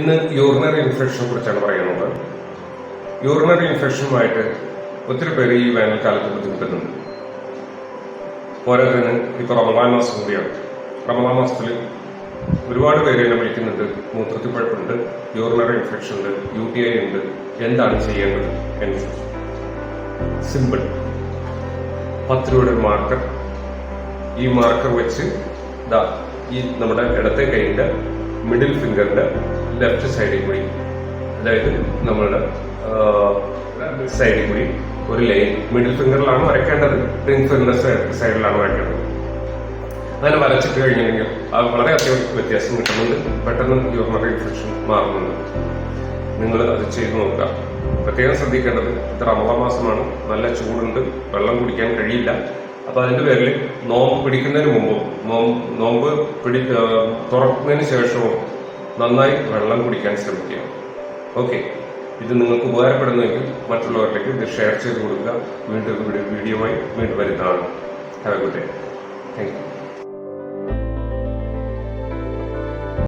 ഇന്ന് യൂറിനറി ഇൻഫെക്ഷനെ കുറിച്ചാണ് പറയുന്നത് യൂറിനറി ഇൻഫെക്ഷനുമായിട്ട് ഒത്തിരി പേര് ഈ വേനൽക്കാലത്ത് ബുദ്ധിമുട്ടുന്നുണ്ട് പോരാത്തിന് ഇപ്പൊ റമദാൻ മാസം കൂടിയാണ്. റമദാൻ മാസത്തിൽ ഒരുപാട് പേര് എന്നെ വിളിക്കുന്നുണ്ട്. മൂത്രത്തിൽ പഴുപ്പുണ്ട് യൂറിനറി ഇൻഫെക്ഷൻ ഉണ്ട് യു ടി ഐ ഉണ്ട്. എന്താണ് ചെയ്യേണ്ടത് എന്ന് സിമ്പിൾ പത്ത് രൂപയുടെ മാർക്കർ ഈ മാർക്കർ വെച്ച് ദാ ഈ നമ്മുടെ ഇടത്തെ കൈയിന്റെ മിഡിൽ ഫിംഗറിന്റെ ലെഫ്റ്റ് സൈഡിൽ കൂടി. അതായത് നമ്മളുടെ സൈഡിൽ കൂടി ഒരു ലൈൻ മിഡിൽ ഫിംഗറിലാണ് വരയ്ക്കേണ്ടത്. റിംഗ് ഫിംഗറിന്റെ സൈഡിലാണ് വരയ്ക്കേണ്ടത്. അങ്ങനെ വരച്ചിട്ട് കഴിഞ്ഞിട്ടുണ്ടെങ്കിൽ അത് വളരെ അത്യാവശ്യം വ്യത്യാസം കിട്ടുന്നുണ്ട്. പെട്ടെന്ന് യൂറിനറി ഇൻഫെക്ഷൻ മാറുന്നുണ്ട്. നിങ്ങൾ അത് ചെയ്തു നോക്കുക. പ്രത്യേകം ശ്രദ്ധിക്കേണ്ടത് ഇത് റമദാൻ മാസമാണ്. നല്ല ചൂടുണ്ട്. വെള്ളം കുടിക്കാൻ കഴിയില്ല. അപ്പൊ അതിന്റെ പേരിൽ നോമ്പ് പിടിക്കുന്നതിന് മുമ്പും നോമ്പ് പിടി തുറക്കുന്നതിന് ശേഷവും നന്നായി വെള്ളം കുടിക്കാൻ ശ്രമിക്കുക. ഓക്കെ ഇത് നിങ്ങൾക്ക് ഉപകാരപ്പെടുന്നെങ്കിൽ മറ്റുള്ളവരിലേക്ക് ഇത് ഷെയർ ചെയ്ത് കൊടുക്കുക. വീണ്ടും വീഡിയോ വീണ്ടും വരുന്നതാണ്. Have a good day thank you